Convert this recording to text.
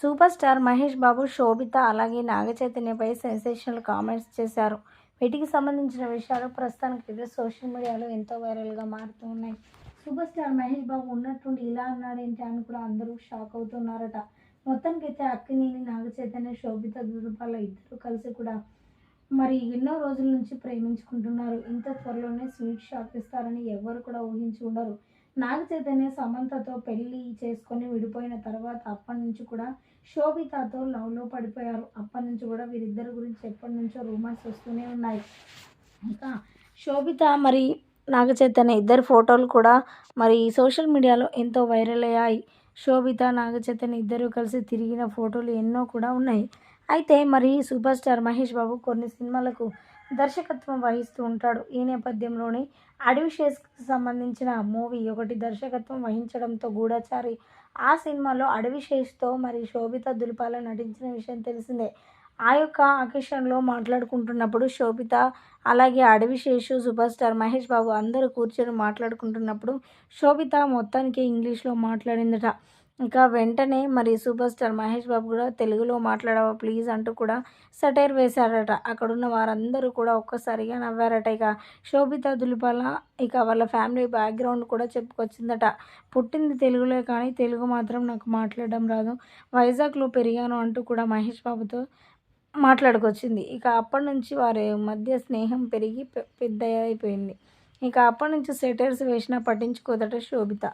Super star Mahesh Babu Sobhita అలాగే Naga చైతన్యపై sensational comments చేశారు. వీటికి సంబంధించిన విషయాలు ప్రస్తుతానికి అయితే సోషల్ మీడియాలో ఎంతో వైరల్గా మారుతూ ఉన్నాయి. సూపర్ స్టార్ మహేష్ బాబు ఉన్నట్టుండి ఇలా ఉన్నాడేంటి అని కూడా అందరూ షాక్ అవుతున్నారట. మొత్తానికైతే అక్కినేని నాగ చైతన్య శోభిత దూరపాల ఇద్దరు కలిసి కూడా మరి ఎన్నో రోజుల నుంచి ప్రేమించుకుంటున్నారు. ఇంత త్వరలోనే స్వీట్ షాప్ ఇస్తారని ఎవరు కూడా ఊహించి ఉండరు. నాగ చైతన్య సమంతతో పెళ్ళి చేసుకొని విడిపోయిన తర్వాత అప్పటి నుంచి కూడా శోభితతో లవ్లో పడిపోయారు. అప్పటి నుంచి కూడా వీరిద్దరి గురించి ఎప్పటి నుంచో రూమర్స్ వస్తూనే ఉన్నాయి. ఇంకా శోభిత మరి నాగ చైతన్య ఇద్దరు ఫోటోలు కూడా మరి సోషల్ మీడియాలో ఎంతో వైరల్ అయ్యాయి. శోభిత నాగ చైతన్య ఇద్దరు కలిసి తిరిగిన ఫోటోలు ఎన్నో కూడా ఉన్నాయి. అయితే మరి సూపర్ స్టార్ మహేష్ బాబు కొన్ని సినిమాలకు దర్శకత్వం వహిస్తూ ఉంటాడు. ఈ నేపథ్యంలోనే అడవిశేస్కి సంబంధించిన మూవీ ఒకటి దర్శకత్వం వహించడంతో గూఢచారి. ఆ సినిమాలో అడవిశేష్తో మరి శోభిత దుల్పాల నటించిన విషయం తెలిసిందే. ఆ యొక్క అకేషన్లో మాట్లాడుకుంటున్నప్పుడు శోభిత అలాగే అడవిశేషు సూపర్ స్టార్ మహేష్ బాబు అందరూ కూర్చొని మాట్లాడుకుంటున్నప్పుడు శోభిత మొత్తానికి ఇంగ్లీష్లో మాట్లాడిందట. ఇంకా వెంటనే మరి సూపర్ స్టార్ మహేష్ బాబు కూడా తెలుగులో మాట్లాడవా ప్లీజ్ అంటూ కూడా సటైర్ వేశారట. అక్కడున్న వారందరూ కూడా ఒక్కసారిగా నవ్వారట. ఇక శోభిత దులిపాల ఇక వాళ్ళ ఫ్యామిలీ బ్యాక్గ్రౌండ్ కూడా చెప్పుకొచ్చిందట. పుట్టింది తెలుగులో కానీ తెలుగు మాత్రం నాకు మాట్లాడడం రాదు. వైజాగ్లో పెరిగాను అంటూ కూడా మహేష్ బాబుతో మాట్లాడుకొచ్చింది. ఇక అప్పటి నుంచి వారి మధ్య స్నేహం పెరిగి పెద్ద అయిపోయింది ఇక అప్పటి నుంచి సెటర్స్ వేసినా పట్టించుకోదట శోభిత.